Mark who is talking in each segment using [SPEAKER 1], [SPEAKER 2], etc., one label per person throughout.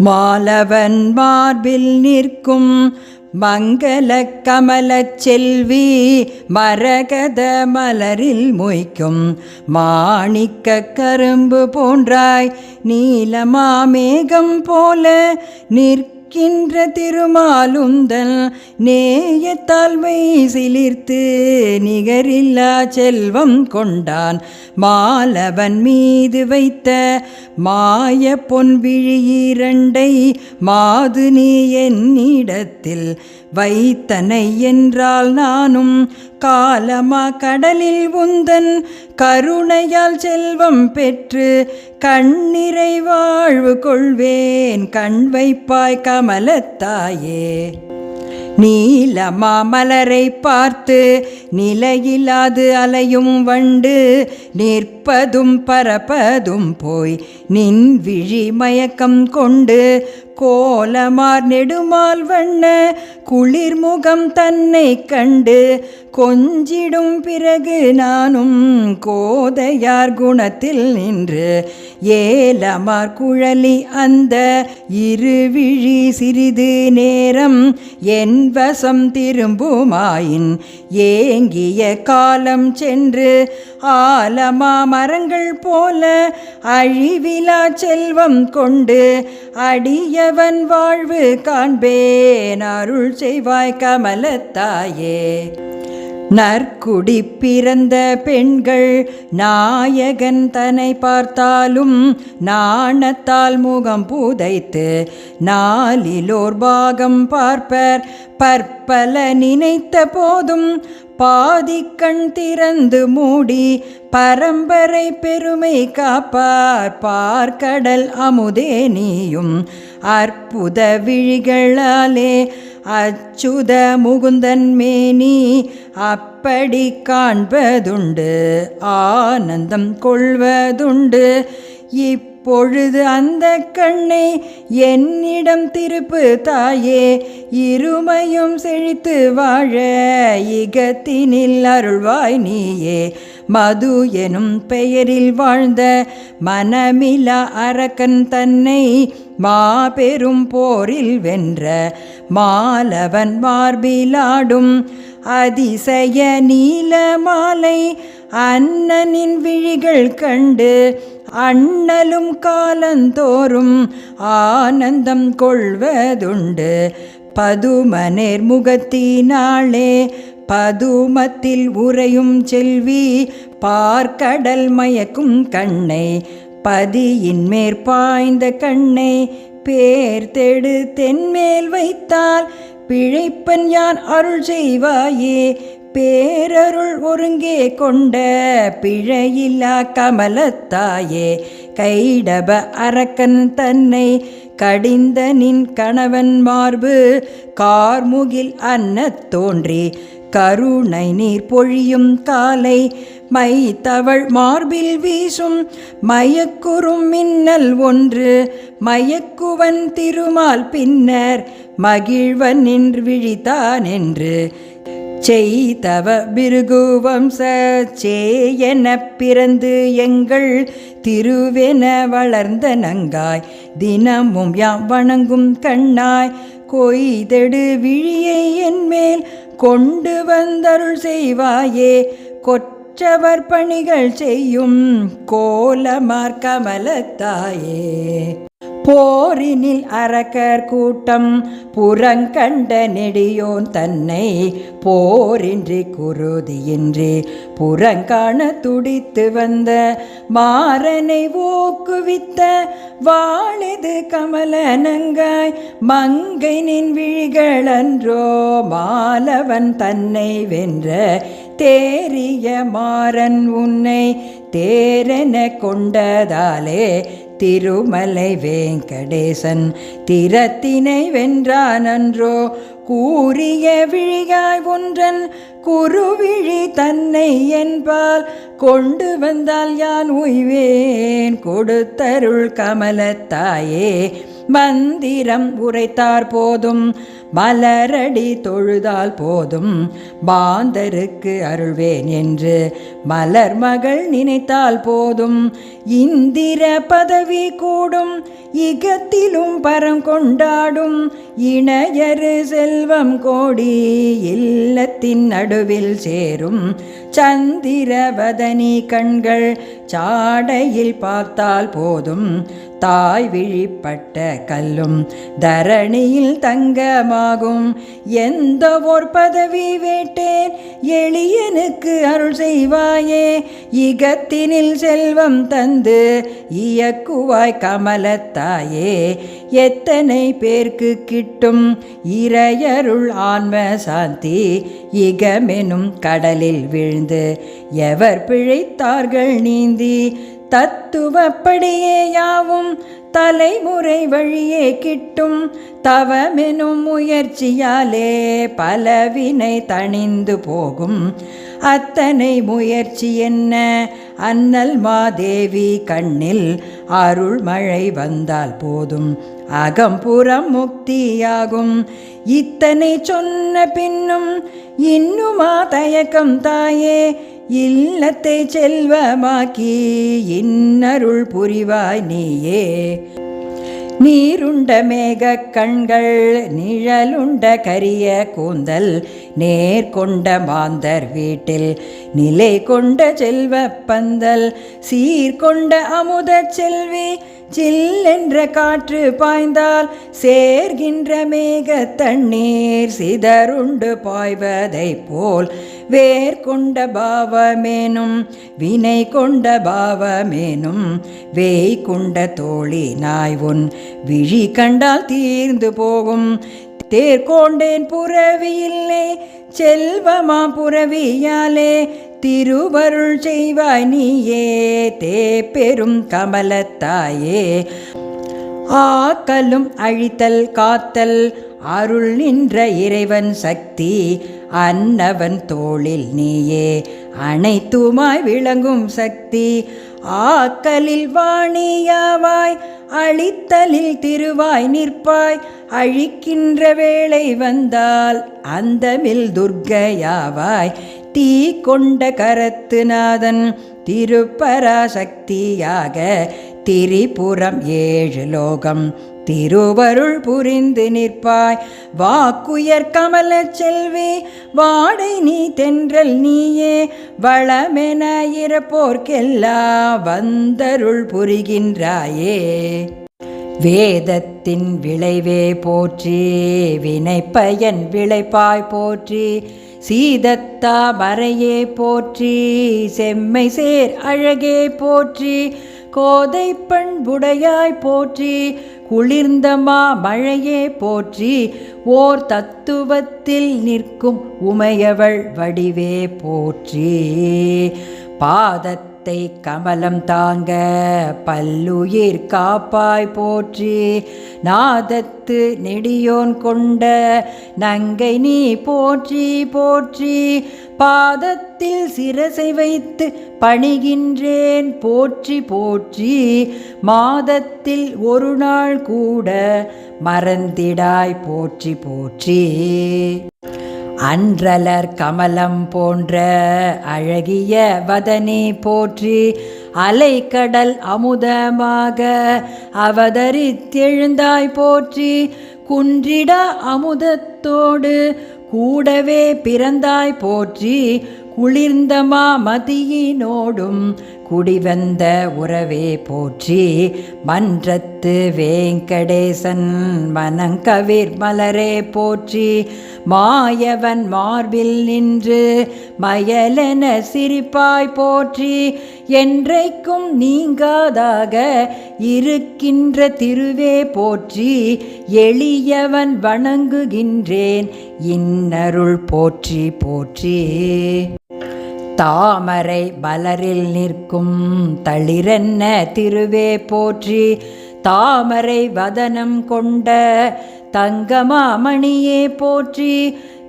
[SPEAKER 1] மாலவன் மார்பில் நிற்கும் மங்கள கமல செல்வி மரகத மலரில் மொய்க்கும் மாணிக்க கரும்பு போன்றாய் நீலமாமேகம் போல நிற்க நிற்கின்ற திருமாலுந்தல் நேயத்தாழ்மை சிலிர்த்து நிகரில்லா செல்வம் கொண்டான். மாலவன் மீது வைத்த மாய பொன்விழியிரண்டை மாது நீ என்னிடத்தில் வைத்தனை என்றால் நானும் காலமா கடலில் உந்தன் கருணையால் செல்வம் பெற்று கண்ணிறை வாழ்வு கொள்வேன். கண் வைப்பாய் கமலத்தாயே நீல மாமலரை பார்த்து நிலையில்லாது அலையும் வண்டு நிற்பதும் பரப்பதும் போய் நின் விழி மயக்கம் கொண்டு கோலமார் நெடுமால் வண்ண குளிர்முகம் தன்னை கண்டு கொஞ்சிடும் பிறகு நானும் கோதையார் குணத்தில் நின்று ஏலமார் குழலி அந்த இருவிழி சிறிது நேரம் என் வசம் திரும்புமாயின் ஏங்கிய காலம் சென்று ஆலமா மரங்கள் போல அழிவிலா செல்வம் கொண்டு அடியவன் வாழ்வு காண்பேன். அருள் செய்வாய் கமலத்தாயே. நற்குடி பிறந்த பெண்கள் நாயகன் தன்னை பார்த்தாலும் நாணத்தால் முகம் புதைத்து நாளிலோர் பாகம் பார்ப்பர். பற்பல நினைத்த போதும் பாதிக்கண் திறந்து மூடி பரம்பரை பெருமை காப்பார். பார்க்கடல் அமுதே நீயும் அற்புத விழிகளாலே அச்சுத முகுந்தன் மேனி அப்படி காண்பதுண்டு ஆனந்தம் கொள்வதுண்டு. இப் பொழுது அந்த கண்ணை என்னிடம் திருப்பு தாயே இருமையும் செழித்து வாழ இகத்தினில் அருள்வாய் நீயே. மது எனும் பெயரில் வாழ்ந்த மனமில அரக்கன் தன்னை மாபெரும் போரில் வென்ற மாலவன் மார்பிலாடும் அதிசய நீல மாலை அண்ணனின் விழிகள் கண்டு அண்ணலும் காலந்தோறும் ஆனந்தம் கொள்வதுண்டு. பதுமனேர் முகத்தினாளே பதுமத்தில் உறையும் செல்வி பார்க்கடல் மயக்கும் கண்ணை. பதியின் மேற்பாய்ந்த கண்ணை பேர் தெடு தென்மேல் வைத்தால் பிழைப்பன் யான் அருள் செய்வாயே. பேரருள் ஒருங்கே கொண்ட பிழையில்லா கமலத்தாயே கைடப அரக்கன் தன்னை கடிந்த நின் கணவன் மார்பு கார்முகில் அன்னத் தோன்றி கருணை நீர் பொழியும் காலை மை தவள் மார்பில் வீசும் மயக்குறும் மின்னல் ஒன்று மயக்குவன் திருமால் பின்னர் மகிழ்வன் நின்று விழித்தான் என்று செய்தவ பிருகுவம்ச சேயன பிறந்து எங்கள் திருவென வளர்ந்த நங்காய் தினமும் யாம் வணங்கும் கண்ணாய் கொய்தெடு விழியை என்மேல் கொண்டு வந்தருள் செய்வாயே. கொற்றவர் பணிகள் செய்யும் கோலமார் கமலத்தாயே. போரினில் அரக்கர் கூட்டம் புறங்கண்ட நெடியோன் தன்னை போரின்றி குருதியின்றி புறங்காண துடித்து வந்த மாறனை ஊக்குவித்த வாழிது கமலனங்காய் மங்கைனின் விழிகளன்றோ மாலவன் தன்னை வென்ற தேறிய மாறன் உன்னை தேரென கொண்டதாலே திருமலை வேங்கடேசன் திறத்தினை வென்றானன்றோ கூறிய விழியாய் ஒன்றன் குருவிழி தன்னை என்பால் கொண்டு வந்தால் யான் உய்வேன். கொடுத்தருள் கமலத்தாயே மந்திரம் உரைத்தார் போதும். மலரடி தொழுதால் போதும். பாந்தருக்கு அருள்வேன் என்று மலர் மகள் நினைத்தால் போதும். இந்திர பதவி கூடும் இகத்திலும் பரம் கொண்டாடும். இணையரு செல்வம் கோடி இல்லத்தின் நடுவில் சேரும். சந்திரவதனி கண்கள் சாடையில் பார்த்தால் போதும். தாய் விழிப்பட்ட கல்லும் தரணியில் தங்கமாகும். எந்த ஓர் பதவி வேட்டேன்? எளியனுக்கு அருள் செய்வாயே. இகத்தினில் செல்வம் தந்து இயக்குவாய் கமலத்தாயே. எத்தனை பேர்க்கு கிட்டும்? இறையருள் ஆன்ம சாந்தி இகமெனும் கடலில் விழுந்து. எவர் பிழைத்தார்கள் நீந்தி? தத்துவப்படியே யாவும் தலைமுறை வழியே கிட்டும் தவமெனும் முயற்சியாலே பலவினை தணிந்து போகும். அத்தனை முயற்சி என்ன? அன்னல் மாதேவி கண்ணில் அருள் மழை வந்தால் போதும். அகம்புறம் முக்தியாகும். இத்தனை சொன்ன பின்னும் இன்னுமா தயக்கம் தாயே. இல்லத்தை செல்வமாக்கி இன்னருள் புரிவாய் நீயே. நீருண்ட மேக கண்கள் நிழலுண்ட கரிய கூந்தல் நேர்கொண்ட மாந்தர் வீட்டில் நிலை கொண்ட செல்வ பந்தல் சீர்கொண்ட அமுத செல்வி சில்லென்ற காற்று பாய்ந்தால் சேர்கின்ற மேக தண்ணீர் சிதறுண்டு பாய்வதைப் போல் வேர் கொண்ட பாவமேனும் வினை கொண்ட பாவமேனும் வேய் கொண்ட தோழி நாய் உன் விழி கண்டால் தீர்ந்து போகும். தேர்கொண்டேன் புறவியில்லை செல்வமா புறவியாலே திருவருள் செய்வாய் நீயே தே பெரும் கமலத்தாயே. ஆக்கலும் அழித்தல் காத்தல் அருள் நின்ற இறைவன் சக்தி அன்னவன் தோளில் நீயே. அனைத்துமாய் விளங்கும் சக்தி. ஆக்கலில் வாணியாவாய் அழித்தலில் திருவாய் நிற்பாய். அழிக்கின்ற வேளை வந்தால் அந்தமில் துர்க்கையாவாய். தீ கொண்ட கரத்துநாதன் திருப்பராசக்தியாக. திரிபுரம் ஏழு லோகம். திருவருள் புரிந்து நிற்பாய். வாக்குயர் கமல செல்வி வாடை நீ தென்றல் நீயே. வளமென இறப்போர்க்கெல்லா வந்தருள் புரிகின்றாயே. வேதத்தின் விளைவே போற்றி வினைப்பயன் விளைப்பாய் போற்றி சீதத்தா மறையே போற்றி செம்மை சேர் அழகே போற்றி கோதை பண்புடையாய் போற்றி குளிர்ந்தமா மழையே போற்றி ஓர் தத்துவத்தில் நிற்கும் உமையவள் வடிவே போற்றி. பாதத்தை கமலம் தாங்க பல்லுயிர் காப்பாய் போற்றி. நாதத்து நெடியோன் கொண்ட நங்கை நீ போற்றி போற்றி. பாதத்தில் சிரசை வைத்து பணிகின்றேன் போற்றி போற்றி. மாதத்தில் ஒரு நாள் கூட மறந்திடாய் போற்றி போற்றி. அன்றலர் கமலம் போன்ற அழகிய வதனே போற்றி அலைக்கடல் அமுதமாக அவதரித்தெழுந்தாய் போற்றி. குன்றிட அமுதத்தோடு கூடவே பிறந்தாய் போற்றி. குளிர்ந்தமா மாமதியினோடும் குடிவந்த உறவே போற்றி மன்றத்து வேங்கடேசன் மனங்கவிர் மலரே போற்றி. மாயவன் மார்பில் நின்று மயலென சிரிப்பாய் போற்றி. என்றைக்கும் நீங்காதாக இருக்கின்ற திருவே போற்றி. எளியவன் வணங்குகின்றேன் இன்னருள் போற்றி போற்றி. தாமரை மலரில் நிற்கும் தளிரென்ன திருவே போற்றி தாமரை வதனம் கொண்ட தங்கமாமணியே போற்றி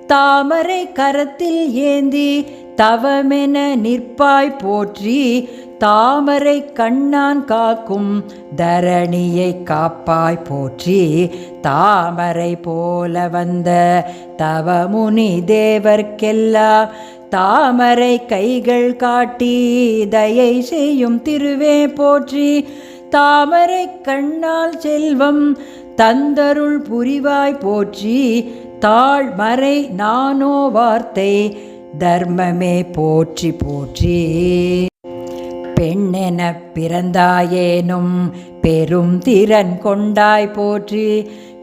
[SPEAKER 1] தாமரை கரத்தில் ஏந்தி தவமென நிற்பாய் போற்றி தாமரை கண்ணான் காக்கும் தரணியை காப்பாய் போற்றி தாமரை போல வந்த தவமுனி தேவர்க்கெல்லாம் தாமரை கைகள் காட்டி தயை செய்யும் திருவே போற்றி. தாமரை கண்ணால் செல்வம் தந்தருள் புரிவாய் போற்றி. தாழ்மறை நானோ வார்த்தை தர்மமே போற்றி போற்றி. பெண்ணென பிறந்தாயேனும் பெரும் திறன் கொண்டாய் போற்றி.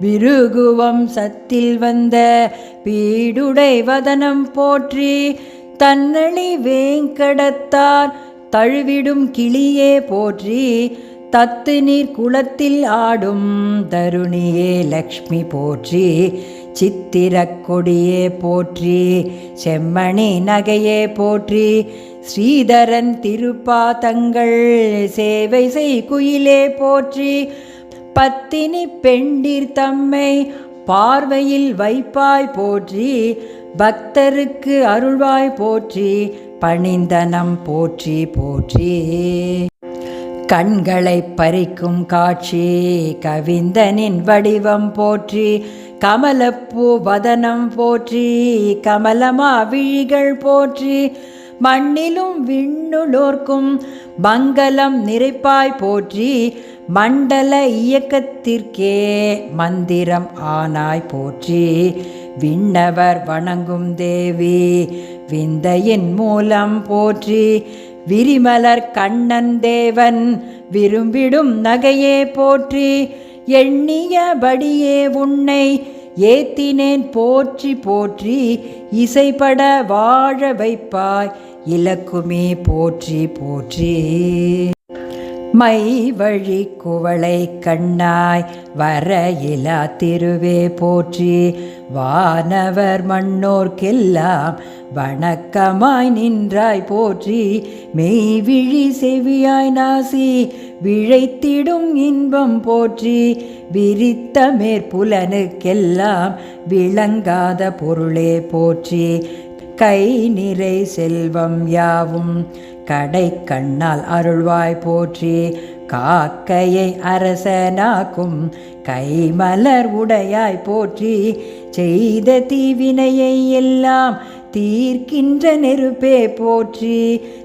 [SPEAKER 1] விருகுவம் சத்தில் வந்த பீடுடை வதனம் போற்றி. தன்னணி வேங்கடத்தார் தழுவிடும் கிளியே போற்றி தத்து நீர் குளத்தில் ஆடும் தருணியே லக்ஷ்மி போற்றி. சித்திரக் கொடியே போற்றி செம்மணி நகையே போற்றி ஸ்ரீதரன் திருப்பாதங்கள் சேவை செய் குயிலே போற்றி. பத்தினி பெண்டிர் தம்மை பார்வையில் வைப்பாய் போற்றி பக்தருக்கு அருள்வாய் போற்றி பணிந்தனம் போற்றி போற்றி. கண்களை பறிக்கும் காட்சி கவிந்தனின் வடிவம் போற்றி கமலப்பூ வதனம் போற்றி கமலமா விழிகள் போற்றி மண்ணிலும் விண்ணுளோர்க்கும் மங்களம் நிறைப்பாய் போற்றி மண்டல இயக்கத்திற்கே மந்திரம் ஆனாய் போற்றி. விண்ணவர் வணங்கும் தேவி விந்தையின் மூலம் போற்றி. விரிமலர் கண்ணன் தேவன் விரும்பிடும் நகையே போற்றி. எண்ணியபடியே உன்னை ஏத்தினேன் போற்றி போற்றி. இசைப்பட வாழ வைப்பாய். இலக்குமே போற்றி போற்றி. மை வழி குவளை கண்ணாய் வர இலா திருவே போற்றி. வானவர் மண்ணோர்க்கெல்லாம் வணக்கமாய் நின்றாய் போற்றி. மெய்விழி செவியாய் நாசி விழைத்திடும் இன்பம் போற்றி. விரித்த மேற்புலனுக்கெல்லாம் விளங்காத பொருளே போற்றி. கை நிறை செல்வம் யாவும். கடை கண்ணால் அருள்வாய் போற்றி காக்கையை அரசனாக்கும். கைமலர் உடையாய் போற்றி செய்த தீவினையை எல்லாம் தீர்க்கின்ற நெருப்பே போற்றி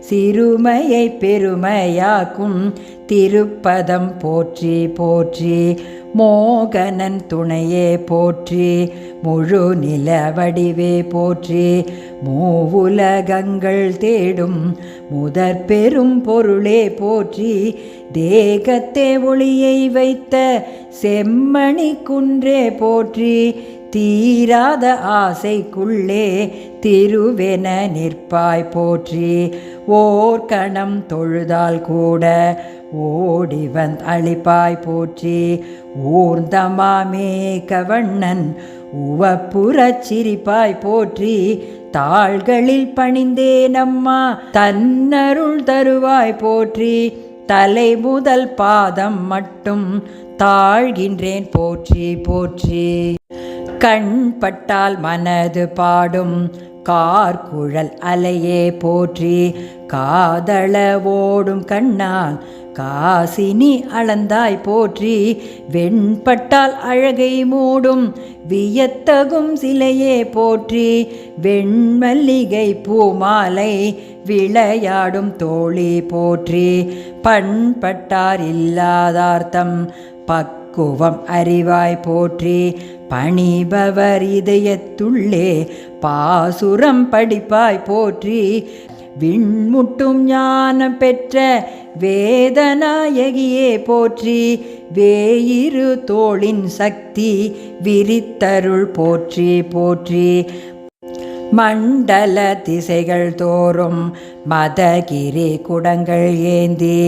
[SPEAKER 1] சிறுமையை பெருமையாக்கும் திருப்பதம் போற்றி போற்றி. மோகனன் துணையே போற்றி முழு நில வடிவே போற்றி. மூவுலகங்கள் தேடும் முதற் பெரும் பொருளே போற்றி. தேகத்தே ஒளியை வைத்த செம்மணி குன்றே போற்றி. தீராத ஆசைக்குள்ளே திருவென நிற்பாய் போற்றி. ஓர் கணம் தொழுதால் கூட ஓடிவந் அழிப்பாய் போற்றி. ஊர்ந்தமாமே கவண்ணன் உவப்புறச் சிரிப்பாய் போற்றி. தாள்களில் பணிந்தே நம்மா தன்னருள் தருவாய் போற்றி. தலை முதல் பாதம் மட்டும் தாழ்கின்றேன் போற்றி போற்றி. கண் பட்டால் மனது பாடும். கார்குழல் அலையே போற்றி. காதள ஓடும் கண்ணால் காசினி அளந்தாய் போற்றி. வெண்பட்டால் அழகை மூடும். வியத்தகும் சிலையே போற்றி. வெண்மல்லிகை பூமாலை விளையாடும் தோழி போற்றி. பண்பட்டார் இல்லாதார்த்தம். பக்குவம் அறிவாய் போற்றி. பணிபவர் இதயத்துள்ளே பாசுரம் படிப்பாய் போற்றி. விண்முட்டும் ஞானம் பெற்ற வேதநாயகியே போற்றி. வேயிரு தோளின் சக்தி விரித்தருள் போற்றி போற்றி. மண்டல திசைகள் தோறும் மதகிரி குடங்கள் ஏந்தி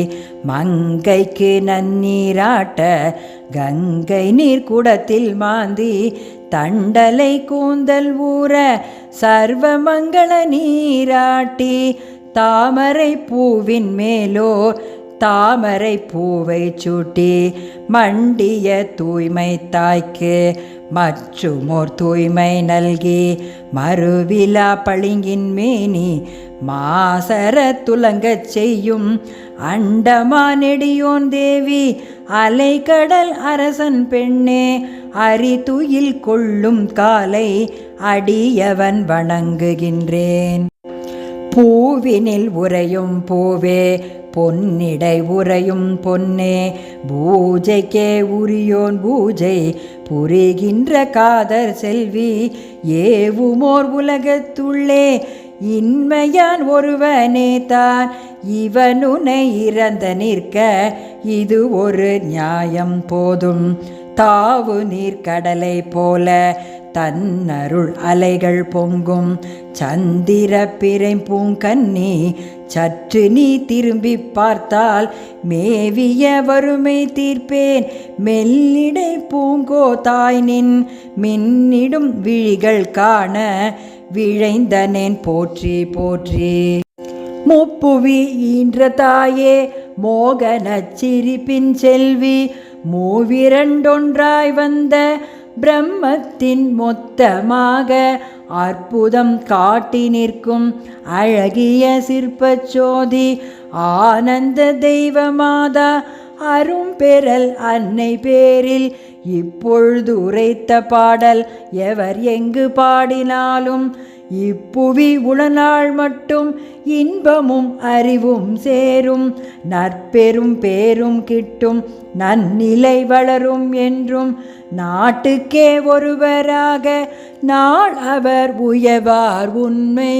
[SPEAKER 1] மங்கைக்கு நன்னீராட்ட கங்கை நீர் குடத்தில் மாந்தி தண்டலை கூந்தல் ஊற சர்வமங்கள நீராட்டி தாமரை பூவின் மேலோ தாமரை பூவை சூட்டி மண்டிய தூய்மை தாய்க்கு மற்றுமோர் தூய்மை நல்கி மறுவிழா பளிங்கின் மேனி மாசர துலங்கச் செய்யும் அண்டமானெடியோன் தேவி அலைக்கடல் அரசன் பெண்ணே அரிதுயில் கொள்ளும் காலை அடியவன் வணங்குகின்றேன். பூவினில் உறையும் பூவே பொன்னிடை உறையும் பொன்னே. பூஜைக்கே உரியோன் பூஜை புரிகின்ற காதர் செல்வி ஏவுமோர் உலகத்துள்ளே. இன்மையான் ஒருவனே தான் இவனுனை இறந்த நிற்க இது ஒரு நியாயம் போதும். தாவு நீர்க்கடலை போல தன்னருள் அலைகள் பொங்கும். சந்திர பிறை பூங்கன்னி சற்று நீ திரும்பி பார்த்தால் மேவிய வறுமை தீர்ப்பேன். மெல்லிடை பூங்கோ தாய் நின் மின்னிடும் விழிகள் காண விழைந்தனேன். போற்றி போற்றி. முப்புவி ஈன்ற தாயே மோகனச் சிரிப்பின் செல்வி மூவிரண்டொன்றாய் வந்த பிரம்மத்தின் மொத்தமாக அற்புதம் காட்டி நிற்கும் அழகிய சிற்பச்சோதி ஆனந்த தெய்வ மாதா அரும்பெறல் அன்னை பேரில். இப்பொழுது உரைத்த பாடல் எவர் எங்கு பாடினாலும் இப்புவி உளநாள் மட்டும் இன்பமும் அறிவும் சேரும். நற்பெரும் பேரும் கிட்டும் நன்னிலை வளரும் என்றும். நாட்டுக்கே ஒருவராக நாள் அவர் உயவார் உண்மை.